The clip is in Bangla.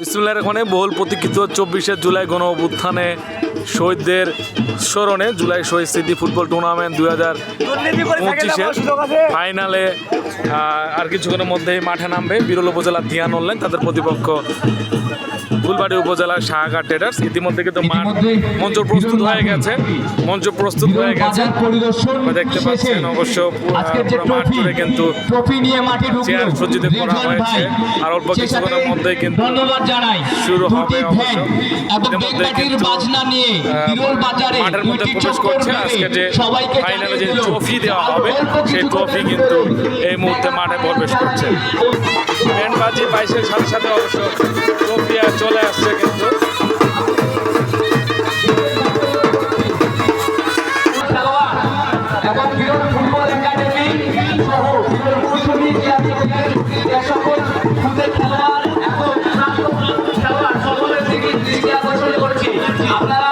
বিসমুল্লাহ রহমানে বহুল প্রতীক্ষিত চব্বিশে জুলাই গণ অভ্যুত্থানে শহীদদের স্মরণে জুলাই শহীদ স্মৃতি ফুটবল টুর্নামেন্ট দুই হাজার পঁচিশের ফাইনালে আর কিছুক্ষণের মধ্যেই মাঠে নামবে বিরল উপজেলার ধিয়ান অনলাইন তাদের প্রতিপক্ষ ফুলবাড়ি উপজেলার শাহাঘাট ট্রেডার্স ইতিমধ্যে কিন্তু মাঠ মঞ্চ প্রস্তুত হয়ে গেছে। মঞ্চ প্রস্তুত হয়ে গেছে। দেখতে পাচ্ছেন অবশ্য মাঠ জুড়ে কিন্তু চেয়ার সজ্জিত করা হয়েছে। আর অল্প কিছুক্ষণের মধ্যেই কিন্তু জানাই শুরু হবে এবং বেগবাটির বাজনা নিয়ে বিরল বাজারে মাঠের মধ্যে প্রবেশ করছে। আজকে যে সবাইকে ফাইনালে যে ট্রফি দেওয়া হবে সেই ট্রফি কিন্তু এই মুহূর্তে মাঠে প্রবেশ করছে। ব্যান্ড বাজি বাইশের সাথে সাথে অবশ্য ট্রফি চলে আসছে কিন্তু। এবং বিরল ফুটবল একাডেমি সহ বিরল মৌসুমী জিয়াদি আপনারা